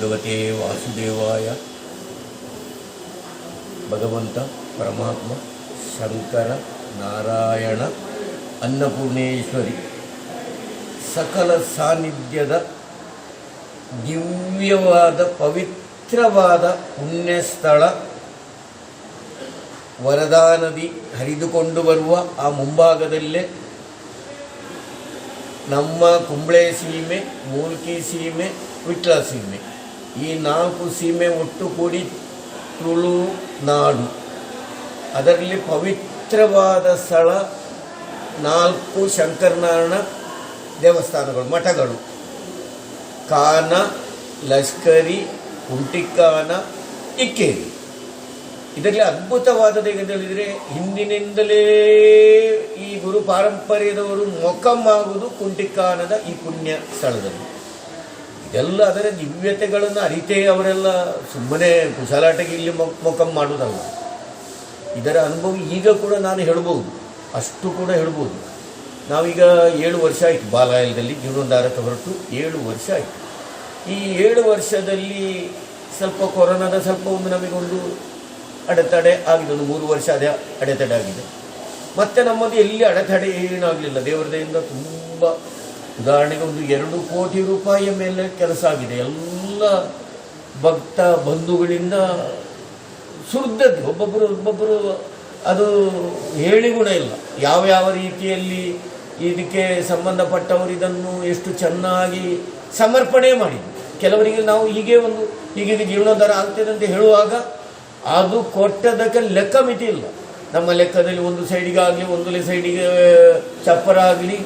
ಭಗವತೆ ವಾಸುದೇವಾಯ, ಭಗವಂತ, ಪರಮಾತ್ಮ, ಶಂಕರ, ನಾರಾಯಣ, ಅನ್ನಪೂರ್ಣೇಶ್ವರಿ. ಸಕಲ ಸಾನ್ನಿಧ್ಯದ ದಿವ್ಯವಾದ, ಪವಿತ್ರವಾದ ಪುಣ್ಯಸ್ಥಳ ವರದಾ ನದಿ ಹರಿದುಕೊಂಡು ಬರುವ ಆ ಮುಂಭಾಗದಲ್ಲೇ ನಮ್ಮ ಕುಂಬಳೆ ಸೀಮೆ ಮೂಲ್ಕಿ ಸೀಮೆ, ವಿಟ್ಲ ಸೀಮೆ. ಈ ನಾಲ್ಕು ಸೀಮೆ ಒಟ್ಟು ಕೂಡಿ ತುಳು ನಾಡು. ಅದರಲ್ಲಿ ಪವಿತ್ರವಾದ ಸ್ಥಳ ನಾಲ್ಕು ಶಂಕರನಾರಾಯಣ ದೇವಸ್ಥಾನಗಳು, ಮಠಗಳು. ಕಾನ ಲಷ್ಕರಿ ಕುಂಟಿಕಾನ ಇಕ್ಕೇರಿ. ಇದರಲ್ಲಿ ಅದ್ಭುತವಾದದ್ದು ಹೇಗೆ ಹೇಳಿದರೆ, ಹಿಂದಿನಿಂದಲೇ ಈ ಗುರು ಪಾರಂಪರ್ಯದವರು ಮೊಕಮ್ಮಾಗುವುದು ಕುಂಟಿಕಾನದ ಈ ಪುಣ್ಯ ಸ್ಥಳದಲ್ಲಿ. ಇದೆಲ್ಲ ಅದರ ದಿವ್ಯತೆಗಳನ್ನು ಅರಿತೇ ಅವರೆಲ್ಲ ಸುಮ್ಮನೆ ಕುಶಾಲಾಟಕ್ಕೆ ಇಲ್ಲಿ ಮೊಕ್ ಮೊಕಮ್ ಮಾಡುವುದಲ್ಲ ಇದರ ಅನುಭವ ಈಗ ಕೂಡ ನಾನು ಹೇಳ್ಬೋದು. ಅಷ್ಟು ಕೂಡ ಹೇಳ್ಬೋದು. ನಾವೀಗ ಏಳು ವರ್ಷ ಆಯಿತು ಬಾಲಾಯಲದಲ್ಲಿ ಜೀವನೋದ್ಧಾರಕ್ಕೆ ಹೊರಟು. ಏಳು ವರ್ಷ ಆಯಿತು. ಈ ಏಳು ವರ್ಷದಲ್ಲಿ ಸ್ವಲ್ಪ ಕೊರೋನಾದ ಸ್ವಲ್ಪ ಒಂದು ನಮಗೊಂದು ಅಡೆತಡೆ ಆಗಿದೆ. ಒಂದು ಮೂರು ವರ್ಷ ಅದೇ ಅಡೆತಡೆ ಆಗಿದೆ. ಮತ್ತೆ ನಮ್ಮದು ಎಲ್ಲಿ ಅಡೆತಡೆ ಏನಾಗಲಿಲ್ಲ. ದೇವರದೆಯಿಂದ ತುಂಬ ಉದಾಹರಣೆಗೆ ಒಂದು ಎರಡು ಕೋಟಿ ರೂಪಾಯಿಯ ಮೇಲೆ ಕೆಲಸ ಆಗಿದೆ. ಎಲ್ಲ ಭಕ್ತ ಬಂಧುಗಳಿಂದ ಸುರಿದದ್ದು. ಒಬ್ಬೊಬ್ಬರು ಒಬ್ಬೊಬ್ಬರು ಅದು ಹೇಳಿ ಗುಣ ಇಲ್ಲ. ಯಾವ ಯಾವ ರೀತಿಯಲ್ಲಿ ಇದಕ್ಕೆ ಸಂಬಂಧಪಟ್ಟವರು ಇದನ್ನು ಎಷ್ಟು ಚೆನ್ನಾಗಿ ಸಮರ್ಪಣೆ ಮಾಡಿದ್ರು. ಕೆಲವರಿಗೆ ನಾವು ಹೀಗೆ ಒಂದು ಹೀಗೆ ಜೀವನೋದ್ಧಾರ ಆಗ್ತದೆ ಅಂತ ಹೇಳುವಾಗ ಅದು ಕೊಟ್ಟದಕ್ಕೆ ಲೆಕ್ಕ ಮಿತಿ ಇಲ್ಲ. ನಮ್ಮ ಲೆಕ್ಕದಲ್ಲಿ ಒಂದು ಸೈಡಿಗಾಗಲಿ, ಒಂದು ಸೈಡಿಗೆ ಚಪ್ಪರ ಆಗಲಿ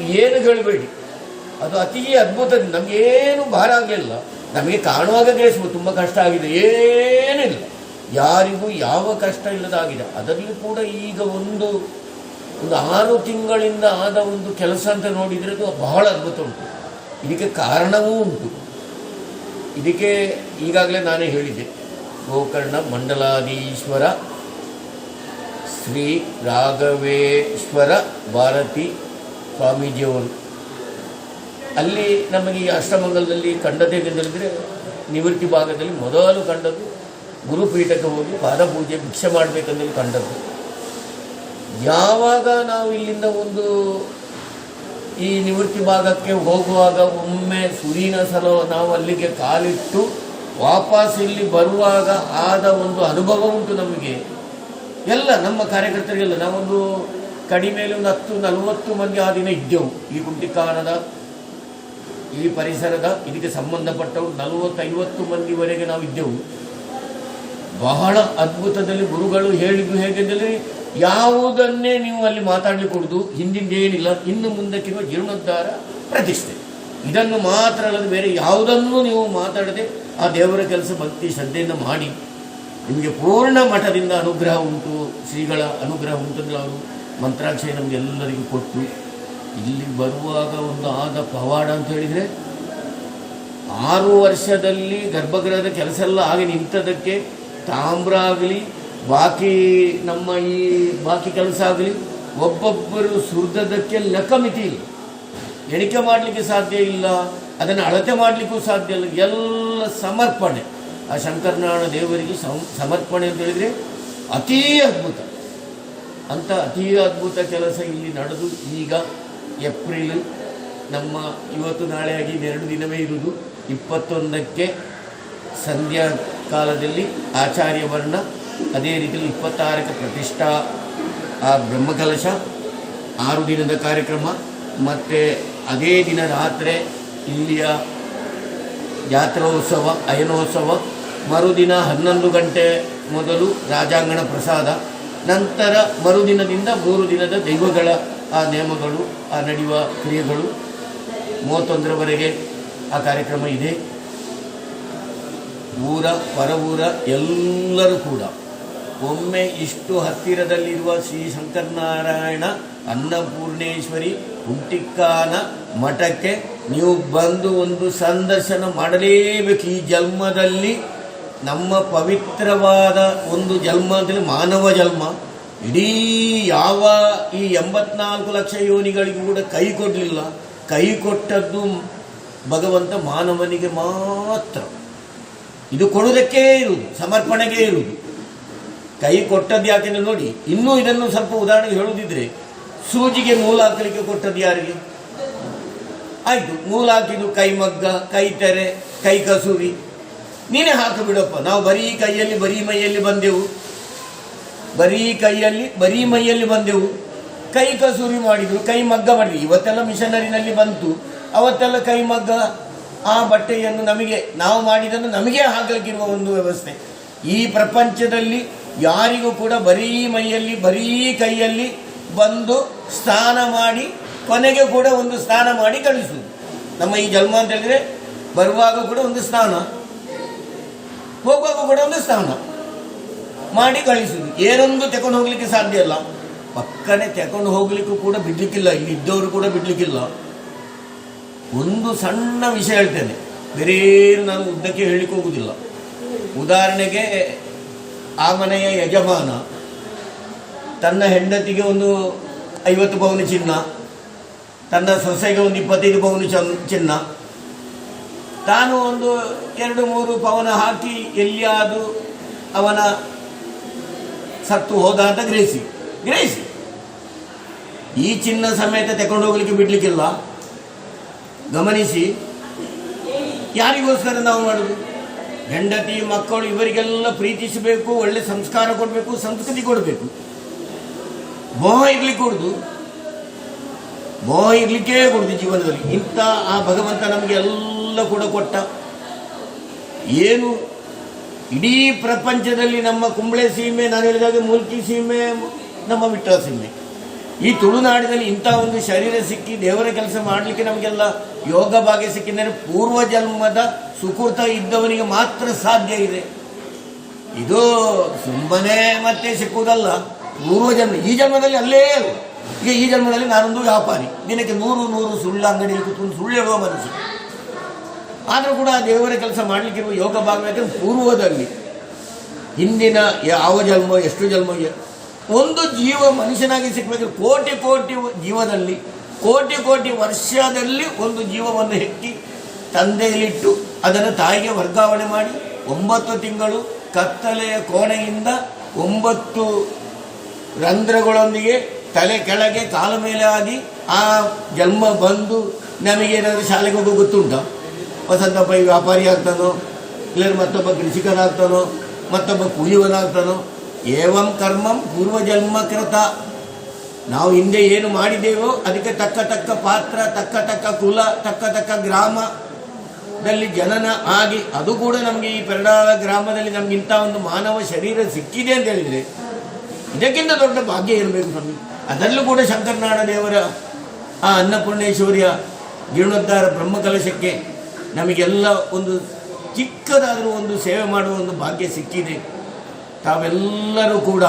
ಏನು ಹೇಳಬೇಡಿ. ಅದು ಅತಿ ಅದ್ಭುತ ನಮಗೇನು ಭಾರ ಆಗಲಿಲ್ಲ. ನಮಗೆ ಕಾಣುವಾಗ ಗ್ರಹಿಸ್ಬೋದು ತುಂಬ ಕಷ್ಟ ಆಗಿದೆ. ಏನಿಲ್ಲ ಯಾರಿಗೂ ಯಾವ ಕಷ್ಟ ಇಲ್ಲದಾಗಿದೆ ಅದರಲ್ಲಿ ಕೂಡ ಈಗ ಒಂದು ಒಂದು ಆರು ತಿಂಗಳಿಂದ ಆದ ಒಂದು ಕೆಲಸ ಅಂತ ನೋಡಿದರೆ ಅದು ಬಹಳ ಅದ್ಭುತ ಉಂಟು. ಇದಕ್ಕೆ ಕಾರಣವೂ ಉಂಟು. ಇದಕ್ಕೆ ಈಗಾಗಲೇ ನಾನೇ ಹೇಳಿದೆ ಗೋಕರ್ಣ ಮಂಡಲಾದೀಶ್ವರ ಶ್ರೀ ರಾಘವೇಶ್ವರ ಭಾರತಿ ಸ್ವಾಮೀಜಿಯವರು ಅಲ್ಲಿ ನಮಗೆ ಈ ಅಷ್ಟಮಂಗಲದಲ್ಲಿ ಕಂಡದ್ದೇನೆಂದರೆ ನಿವೃತ್ತಿ ಭಾಗದಲ್ಲಿ ಮೊದಲು ಕಂಡದ್ದು ಗುರುಪೀಠಕ್ಕೆ ಹೋಗಿ ಪಾದಪೂಜೆ ಭಿಕ್ಷೆ ಮಾಡಬೇಕಂದ್ರೆ ಕಂಡದ್ದು. ಯಾವಾಗ ನಾವು ಇಲ್ಲಿಂದ ಒಂದು ಈ ನಿವೃತ್ತಿ ಭಾಗಕ್ಕೆ ಹೋಗುವಾಗ ಒಮ್ಮೆ ಸುರಿನ ಸಲ ನಾವು ಅಲ್ಲಿಗೆ ಕಾಲಿಟ್ಟು ವಾಪಸ್ ಇಲ್ಲಿ ಬರುವಾಗ ಆದ ಒಂದು ಅನುಭವ ಉಂಟು ನಮಗೆ. ಎಲ್ಲ ನಮ್ಮ ಕಾರ್ಯಕರ್ತರಿಗೆಲ್ಲ ನಾವೊಂದು ಕಡಿಮೆಯಲ್ಲಿ ಒಂದು ಹತ್ತು, ನಲವತ್ತು ಮಂದಿ ಆ ದಿನ ಇದ್ದೆವು. ಈ ಕುಂಟಿಕಾನದ ಈ ಪರಿಸರದ, ಇದಕ್ಕೆ ಸಂಬಂಧಪಟ್ಟವರು ನಲವತ್ತೈವತ್ತು ಮಂದಿವರೆಗೆ ನಾವು ಇದ್ದೆವು. ಬಹಳ ಅದ್ಭುತದಲ್ಲಿ ಗುರುಗಳು ಹೇಳಿದ್ದು ಹೇಗೆಂದರೆ, ಯಾವುದನ್ನೇ ನೀವು ಅಲ್ಲಿ ಮಾತಾಡಲಿ ಕೊಡುದು ಹಿಂದಿಂದೇನಿಲ್ಲ, ಇನ್ನು ಮುಂದಕ್ಕಿರುವ ಜೀರ್ಣೋದ್ಧಾರ ಪ್ರತಿಷ್ಠೆ. ಇದನ್ನು ಮಾತ್ರ ಅಲ್ಲದೆ ಬೇರೆ ಯಾವುದನ್ನು ನೀವು ಮಾತಾಡದೆ ಆ ದೇವರ ಕೆಲಸ ಭಕ್ತಿ ಶ್ರದ್ಧೆಯಿಂದ ಮಾಡಿ. ನಿಮಗೆ ಪೂರ್ಣ ಮಠದಿಂದ ಅನುಗ್ರಹ ಉಂಟು, ಶ್ರೀಗಳ ಅನುಗ್ರಹ ಉಂಟು ಅಂದರೆ ಅವರು ಮಂತ್ರಾಕ್ಷಯ ನಮಗೆಲ್ಲರಿಗೂ ಕೊಟ್ಟು ಇಲ್ಲಿ ಬರುವಾಗ ಒಂದು ಆದ ಪವಾಡ ಅಂತ ಹೇಳಿದರೆ ಆರು ವರ್ಷದಲ್ಲಿ ಗರ್ಭಗೃಹದ ಕೆಲಸ ಎಲ್ಲ ಆಗಿ ನಿಂತದಕ್ಕೆ ತಾಮ್ರ ಆಗಲಿ ಬಾಕಿ ನಮ್ಮ ಈ ಬಾಕಿ ಕೆಲಸ ಆಗಲಿ, ಒಬ್ಬೊಬ್ಬರು ಸುರಿದದಕ್ಕೆ ಲೆಕ್ಕ ಮಿತಿ ಇಲ್ಲ. ಎಣಿಕೆ ಮಾಡಲಿಕ್ಕೆ ಸಾಧ್ಯ ಇಲ್ಲ, ಅದನ್ನು ಅಳತೆ ಮಾಡಲಿಕ್ಕೂ ಸಾಧ್ಯ ಇಲ್ಲ. ಎಲ್ಲ ಸಮರ್ಪಣೆ. ಆ ಶಂಕರನಾರಾಯಣ ದೇವರಿಗೆ ಸಮರ್ಪಣೆ ಅಂತ ಹೇಳಿದರೆ ಅತೀ ಅದ್ಭುತ. ಅಂತ ಅತೀ ಅದ್ಭುತ ಕೆಲಸ ಇಲ್ಲಿ ನಡೆದು ಈಗ ಏಪ್ರಿಲ್ ನಮ್ಮ ಇವತ್ತು ನಾಳೆ ಆಗಿ ಎರಡು ದಿನವೇ ಇರುವುದು. ಇಪ್ಪತ್ತೊಂದಕ್ಕೆ ಸಂಧ್ಯಾ ಕಾಲದಲ್ಲಿ ಆಚಾರ್ಯ ವರ್ಣ, ಅದೇ ರೀತಿಯಲ್ಲಿ ಇಪ್ಪತ್ತಾರಕ್ಕೆ ಪ್ರತಿಷ್ಠಾ, ಆ ಬ್ರಹ್ಮಕಲಶ, ಆರು ದಿನದ ಕಾರ್ಯಕ್ರಮ, ಮತ್ತು ಅದೇ ದಿನ ರಾತ್ರಿ ಇಲ್ಲಿಯ ಜಾತ್ರೋತ್ಸವ ಅಯನೋತ್ಸವ, ಮರುದಿನ ಹನ್ನೊಂದು ಗಂಟೆ ಮೊದಲು ರಾಜಾಂಗಣ ಪ್ರಸಾದ. ನಂತರ ಮರುದಿನದಿಂದ ಮೂರು ದಿನದ ದೈವಗಳ, ಆ, ನೇಮಗಳು, ಆ, ನಡೆಯುವ ಕ್ರಿಯೆಗಳು. ಮೂವತ್ತೊಂದರವರೆಗೆ ಆ ಕಾರ್ಯಕ್ರಮ ಇದೆ. ಊರ ಹೊರ ಊರ ಎಲ್ಲರೂ ಕೂಡ ಒಮ್ಮೆ ಇಷ್ಟು ಹತ್ತಿರದಲ್ಲಿರುವ ಶ್ರೀ ಶಂಕರನಾರಾಯಣ ಅನ್ನಪೂರ್ಣೇಶ್ವರಿ ಹುಂಟಿಕ್ಕಾನ ಮಠಕ್ಕೆ ನೀವು ಬಂದು ಒಂದು ಸಂದರ್ಶನ ಮಾಡಲೇಬೇಕು ಈ ಜನ್ಮದಲ್ಲಿ. ನಮ್ಮ ಪವಿತ್ರವಾದ ಒಂದು ಜನ್ಮ ಅಂದರೆ ಮಾನವ ಜನ್ಮ. ಇಡೀ ಯಾವ ಈ ಎಂಬತ್ನಾಲ್ಕು ಲಕ್ಷ ಯೋನಿಗಳಿಗೂ ಕೂಡ ಕೈ ಕೊಡಲಿಲ್ಲ. ಕೈ ಕೊಟ್ಟದ್ದು ಭಗವಂತ ಮಾನವನಿಗೆ ಮಾತ್ರ. ಇದು ಕೊಡುವುದಕ್ಕೇ ಇರುವುದು, ಸಮರ್ಪಣೆಗೆ ಇರುವುದು. ಕೈ ಕೊಟ್ಟದ್ದು ಯಾಕೆಂದ್ರೆ ನೋಡಿ, ಇನ್ನೂ ಇದನ್ನು ಸ್ವಲ್ಪ ಉದಾಹರಣೆಗೆ ಹೇಳುವುದಿದ್ರೆ, ಸೂಜಿಗೆ ಮೂಲ ಹಾಕಲಿಕ್ಕೆ ಕೊಟ್ಟದ್ದು ಯಾರಿಗೆ? ಆಯಿತು, ಮೂಲ ಹಾಕಿದ್ದು ಕೈ ಮಗ್ಗ ಕೈ ತೆರೆ ಕೈ ಕಸೂರಿ ನೀನೇ ಹಾಕು ಬಿಡಪ್ಪ. ನಾವು ಬರೀ ಕೈಯಲ್ಲಿ, ಬರೀ ಮೈಯಲ್ಲಿ ಬಂದೆವು. ಬರೀ ಕೈಯಲ್ಲಿ, ಬರೀ ಮೈಯಲ್ಲಿ ಬಂದೆವು. ಕೈ ಕಸೂರಿ ಮಾಡಿದ್ರು, ಕೈ ಮಗ್ಗ ಮಾಡಿದ್ರು. ಇವತ್ತೆಲ್ಲ ಮಿಷನರಿನಲ್ಲಿ ಬಂತು. ಅವತ್ತೆಲ್ಲ ಕೈ ಮಗ್ಗ ಆ ಬಟ್ಟೆಯನ್ನು ನಮಗೆ, ನಾವು ಮಾಡಿದನ್ನು ನಮಗೆ ಹಾಕಲಿಕ್ಕಿರುವ ಒಂದು ವ್ಯವಸ್ಥೆ. ಈ ಪ್ರಪಂಚದಲ್ಲಿ ಯಾರಿಗೂ ಕೂಡ ಬರೀ ಮೈಯಲ್ಲಿ, ಬರೀ ಕೈಯಲ್ಲಿ ಬಂದು ಸ್ನಾನ ಮಾಡಿ, ಕೊನೆಗೆ ಕೂಡ ಒಂದು ಸ್ನಾನ ಮಾಡಿ ಕಳಿಸುವುದು. ನಮ್ಮ ಈ ಜನ್ಮ ಅಂತ ಹೇಳಿದ್ರೆ ಬರುವಾಗ ಕೂಡ ಒಂದು ಸ್ನಾನ. ಹೋಗುವಾಗ ಕೂಡ ಒಂದು ಸ್ಥಾನ. ಮಾಡಿ ಕಳಿಸುದು ಏನೊಂದು ತಗೊಂಡು ಹೋಗ್ಲಿಕ್ಕೆ ಸಾಧ್ಯ ಇಲ್ಲ. ಪಕ್ಕನೆ ತಗೊಂಡು ಹೋಗ್ಲಿಕ್ಕೂ ಕೂಡ ಬಿಡ್ಲಿಕ್ಕಿಲ್ಲ. ಇಲ್ಲಿ ಇದ್ದವರು ಕೂಡ ಬಿಡ್ಲಿಕ್ಕಿಲ್ಲ. ಒಂದು ಸಣ್ಣ ವಿಷಯ ಹೇಳ್ತೇನೆ. ಬೇರೆ ನಾನು ಉದ್ದಕ್ಕೆ ಹೇಳಿಕ್ಕೆ ಹೋಗುದಿಲ್ಲ ಉದಾಹರಣೆಗೆ, ಆ ಮನೆಯ ಯಜಮಾನ ತನ್ನ ಹೆಂಡತಿಗೆ ಒಂದು ಐವತ್ತು ಪೌನು ಚಿನ್ನ, ತನ್ನ ಸೊಸೆಗೆ ಒಂದು ಇಪ್ಪತ್ತೈದು ಪೌನು ಚನ್- ಚಿನ್ನ ತಾನು ಒಂದು ಎರಡು ಮೂರು ಪವನ ಹಾಕಿ ಎಲ್ಲಿಯಾದರೂ ಅವನ ಸತ್ತು ಹೋದ ಅಂತ ಗ್ರಹಿಸಿ. ಗ್ರಹಿಸಿ. ಈ ಚಿನ್ನ ಸಮೇತ ತಗೊಂಡು ಹೋಗ್ಲಿಕ್ಕೆ ಬಿಡ್ಲಿಕ್ಕಿಲ್ಲ. ಗಮನಿಸಿ. ಯಾರಿಗೋಸ್ಕರ ನಾವು ಮಾಡುದು? ಹೆಂಡತಿ ಮಕ್ಕಳು, ಇವರಿಗೆಲ್ಲ ಪ್ರೀತಿಸಬೇಕು, ಒಳ್ಳೆ ಸಂಸ್ಕಾರ ಕೊಡಬೇಕು, ಸಂಸ್ಕೃತಿ ಕೊಡಬೇಕು. ಮೋಹ ಇರ್ಲಿಕ್ಕೆ ಕೊಡುದು. ಮೋಹ ಇರಲಿಕ್ಕೇ ಕೊಡುದು ಜೀವನದಲ್ಲಿ. ಇಂಥ ಆ ಭಗವಂತ ನಮಗೆ ಎಲ್ಲ ಕೂಡ ಕೊಟ್ಟ. ಏನು ಇಡೀ ಪ್ರಪಂಚದಲ್ಲಿ ನಮ್ಮ ಕುಂಬಳೆ ಸೀಮೆ, ನಾನು ಹೇಳಿದಾಗ ಮೂಲ್ಕಿ ಸೀಮೆ, ನಮ್ಮ ಮಿಟ್ಟ ಸೀಮೆ. ಈ ತುಳುನಾಡಿನಲ್ಲಿ ಇಂಥ ಒಂದು ಶರೀರ ಸಿಕ್ಕಿ ದೇವರ ಕೆಲಸ ಮಾಡಲಿಕ್ಕೆ ನಮಗೆಲ್ಲ ಯೋಗ ಭಾಗ್ಯ ಸಿಕ್ಕಿದರೆ ಪೂರ್ವ ಜನ್ಮದ ಸುಕೃತ ಇದ್ದವನಿಗೆ ಮಾತ್ರ ಸಾಧ್ಯ ಇದೆ. ಇದು ಸುಮ್ಮನೆ ಮತ್ತೆ ಸಿಕ್ಕುವುದಲ್ಲ. ಪೂರ್ವ ಜನ್ಮ, ಈ ಜನ್ಮದಲ್ಲಿ ಅಲ್ಲೇ ಅಲ್ಲ. ಈಗ ಈ ಜನ್ಮದಲ್ಲಿ ನಾನೊಂದು ವ್ಯಾಪಾರಿ. ದಿನಕ್ಕೆ ನೂರು ನೂರು ಸುಳ್ಳು ಅಂಗಡಿಯಲ್ಲಿ ಕೂತ್ಕೊಂಡು ಸುಳ್ಳು ಹೇಳುವ ಮನಸ್ಸು. ಆದರೂ ಕೂಡ ದೇವರ ಕೆಲಸ ಮಾಡಲಿಕ್ಕಿರುವ ಯೋಗ ಭಾಗವಹಿತ ಪೂರ್ವದಲ್ಲಿ. ಹಿಂದಿನ ಯಾವ ಜನ್ಮ, ಎಷ್ಟು ಜನ್ಮ ಒಂದು ಜೀವ ಮನುಷ್ಯನಾಗಿ ಸಿಕ್ಕಬೇಕು ಕೋಟಿ ಕೋಟಿ ಜೀವದಲ್ಲಿ, ಕೋಟಿ ಕೋಟಿ ವರ್ಷದಲ್ಲಿ ಒಂದು ಜೀವವನ್ನು ಹೆಕ್ಕಿ ತಂದೆಯಲ್ಲಿಟ್ಟು ಅದನ್ನು ತಾಯಿಗೆ ವರ್ಗಾವಣೆ ಮಾಡಿ ಒಂಬತ್ತು ತಿಂಗಳು ಕತ್ತಲೆಯ ಕೋಣೆಯಿಂದ ಒಂಬತ್ತು ರಂಧ್ರಗಳೊಂದಿಗೆ ತಲೆ ಕೆಳಗೆ ಕಾಲು ಮೇಲೆ ಆಗಿ ಆ ಜನ್ಮ ಬಂದು ನಮಗೇನಾದರೂ ಶಾಲೆಗೆ ಹೋಗೋ ಗೊತ್ತುಂಟ? ವಸಂತಪ್ಪ ಈ ವ್ಯಾಪಾರಿ ಆಗ್ತಾನೋ ಇಲ್ಲ ಮತ್ತೊಬ್ಬ ಕೃಷಿಕನಾಗ್ತಾನೋ ಮತ್ತೊಬ್ಬ ಕೂಲಿವನಾಗ್ತಾನೋ ಏವಂ ಕರ್ಮಂ ಪೂರ್ವಜನ್ಮಕೃತ ನಾವು ಹಿಂದೆ ಏನು ಮಾಡಿದ್ದೇವೋ ಅದಕ್ಕೆ ತಕ್ಕ ತಕ್ಕ ಪಾತ್ರ, ತಕ್ಕ ತಕ್ಕ ಕುಲ, ತಕ್ಕ ತಕ್ಕ ಗ್ರಾಮದಲ್ಲಿ ಜನನ ಆಗಿ ಅದು ಕೂಡ ನಮಗೆ ಈ ಪೆರಡಾಳ ಗ್ರಾಮದಲ್ಲಿ ನಮ್ಗೆ ಇಂಥ ಒಂದು ಮಾನವ ಶರೀರ ಸಿಕ್ಕಿದೆ ಅಂತ ಹೇಳಿದರೆ ಇದಕ್ಕಿಂತ ದೊಡ್ಡ ಭಾಗ್ಯ ಇರಬೇಕು ನಮಗೆ ಅದರಲ್ಲೂ ಕೂಡ ಶಂಕರನಾರಾಯಣ ದೇವರ ಆ ಅನ್ನಪೂರ್ಣೇಶ್ವರಿಯ ಜೀರ್ಣೋದ್ಧಾರ ಬ್ರಹ್ಮಕಲಶಕ್ಕೆ ನಮಗೆಲ್ಲ ಒಂದು ಚಿಕ್ಕದಾದರೂ ಒಂದು ಸೇವೆ ಮಾಡುವ ಒಂದು ಭಾಗ್ಯ ಸಿಕ್ಕಿದೆ. ತಾವೆಲ್ಲರೂ ಕೂಡ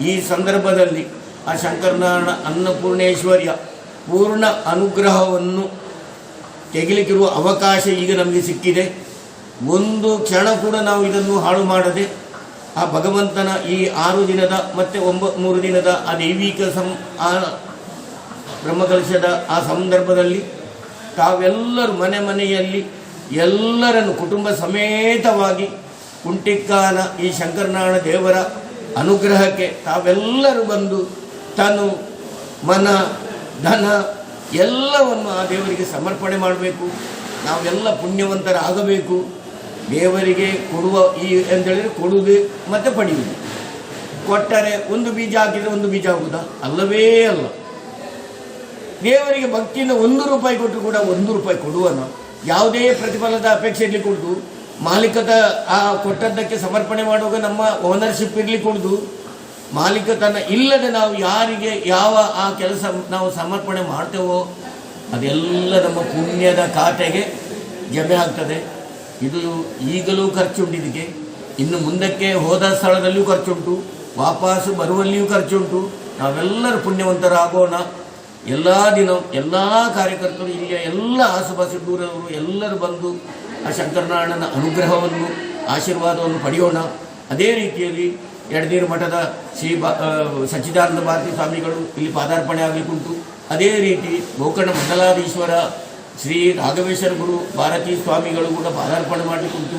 ಈ ಸಂದರ್ಭದಲ್ಲಿ ಆ ಶಂಕರನಾರಾಯಣ ಅನ್ನಪೂರ್ಣೇಶ್ವರಿಯ ಪೂರ್ಣ ಅನುಗ್ರಹವನ್ನು ತೆಗಿಲಿಕ್ಕಿರುವ ಅವಕಾಶ ಈಗ ನಮಗೆ ಸಿಕ್ಕಿದೆ. ಒಂದು ಕ್ಷಣ ಕೂಡ ನಾವು ಇದನ್ನು ಹಾಳು ಮಾಡದೆ ಆ ಭಗವಂತನ ಈ ಆರು ದಿನದ ಮತ್ತೆ ಒಂಬ ಮೂರು ದಿನದ ಆ ದೈವಿಕ ಸಂ ಆ ಬ್ರಹ್ಮಕಲಶದ ಆ ಸಂದರ್ಭದಲ್ಲಿ ತಾವೆಲ್ಲರೂ ಮನೆ ಮನೆಯಲ್ಲಿ ಎಲ್ಲರನ್ನು ಕುಟುಂಬ ಸಮೇತವಾಗಿ ಕುಂಟಿಕ್ಕಾನ ಈ ಶಂಕರನಾರಾಯಣ ದೇವರ ಅನುಗ್ರಹಕ್ಕೆ ತಾವೆಲ್ಲರೂ ಬಂದು ತನು ಮನ, ಧನ ಎಲ್ಲವನ್ನು ಆ ದೇವರಿಗೆ ಸಮರ್ಪಣೆ ಮಾಡಬೇಕು. ನಾವೆಲ್ಲ ಪುಣ್ಯವಂತರಾಗಬೇಕು. ದೇವರಿಗೆ ಕೊಡುವ ಈ ಅಂತೇಳಿದರೆ ಕೊಡುವುದು ಮತ್ತು ಪಡೆಯುವುದು. ಕೊಟ್ಟರೆ ಒಂದು ಬೀಜ ಹಾಕಿದರೆ ಒಂದು ಬೀಜ ಆಗುವುದಾ? ಅಲ್ಲವೇ ಅಲ್ಲ. ದೇವರಿಗೆ ಭಕ್ತಿಯಿಂದ ಒಂದು ರೂಪಾಯಿ ಕೊಟ್ಟು ಕೂಡ ಒಂದು ರೂಪಾಯಿ ಕೊಡುವನ? ಯಾವುದೇ ಪ್ರತಿಫಲದ ಅಪೇಕ್ಷೆ ಇರಲಿ ಕೊಡುದು. ಮಾಲೀಕದ ಆ ಕೊಟ್ಟದ್ದಕ್ಕೆ ಸಮರ್ಪಣೆ ಮಾಡುವಾಗ ನಮ್ಮ ಓನರ್ಶಿಪ್ ಇರಲಿ ಕೊಡುದು. ಮಾಲೀಕತನ ಇಲ್ಲದೆ ನಾವು ಯಾರಿಗೆ, ಯಾವ ಆ ಕೆಲಸ ನಾವು ಸಮರ್ಪಣೆ ಮಾಡ್ತೇವೋ ಅದೆಲ್ಲ ನಮ್ಮ ಪುಣ್ಯದ ಖಾತೆಗೆ ಜಮೆ ಆಗ್ತದೆ. ಇದು ಈಗಲೂ ಖರ್ಚುಂಟು ಇದಕ್ಕೆ ಇನ್ನು ಮುಂದಕ್ಕೆ ಹೋದ ಸ್ಥಳದಲ್ಲಿಯೂ ಖರ್ಚುಂಟು, ವಾಪಸ್ಸು ಬರುವಲ್ಲಿಯೂ ಖರ್ಚುಂಟು. ನಾವೆಲ್ಲರೂ ಪುಣ್ಯವಂತರಾಗೋಣ. ಎಲ್ಲ ದಿನ, ಎಲ್ಲ ಕಾರ್ಯಕರ್ತರು ಇಲ್ಲಿಯ ಎಲ್ಲ ಆಸುಪಾಸು ದೂರವರು ಎಲ್ಲರೂ ಬಂದು ಆ ಶಂಕರನಾರಾಯಣನ ಅನುಗ್ರಹವನ್ನು, ಆಶೀರ್ವಾದವನ್ನು ಪಡೆಯೋಣ. ಅದೇ ರೀತಿಯಲ್ಲಿ ಎಡದೀರು ಮಠದ ಶ್ರೀ ಬಾ ಸಚ್ಚಿದಾನಂದ ಭಾರತಿ ಸ್ವಾಮಿಗಳು ಇಲ್ಲಿ ಪಾದಾರ್ಪಣೆ ಆಗಲಿಕ್ಕುಂಟು. ಅದೇ ರೀತಿ ಗೋಕರ್ಣ ಮಂಡಲಾಧೀಶ್ವರ ಶ್ರೀ ರಾಘವೇಶ್ವರ ಗುರು ಭಾರತೀ ಸ್ವಾಮಿಗಳು ಕೂಡ ಪಾದಾರ್ಪಣೆ ಮಾಡಲಿಕ್ಕುಂಟು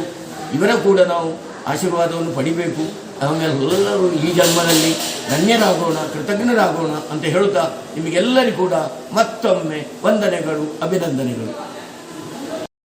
ಇವರ ಕೂಡ ನಾವು ಆಶೀರ್ವಾದವನ್ನು ಪಡಿಬೇಕು. ನಮ್ಮೆಲ್ಲರೂ ಈ ಜನ್ಮದಲ್ಲಿ ಧನ್ಯರಾಗೋಣ, ಕೃತಜ್ಞರಾಗೋಣ ಅಂತ ಹೇಳುತ್ತಾ ನಿಮಗೆಲ್ಲರಿಗೂ ಕೂಡ ಮತ್ತೊಮ್ಮೆ ವಂದನೆಗಳು, ಅಭಿನಂದನೆಗಳು.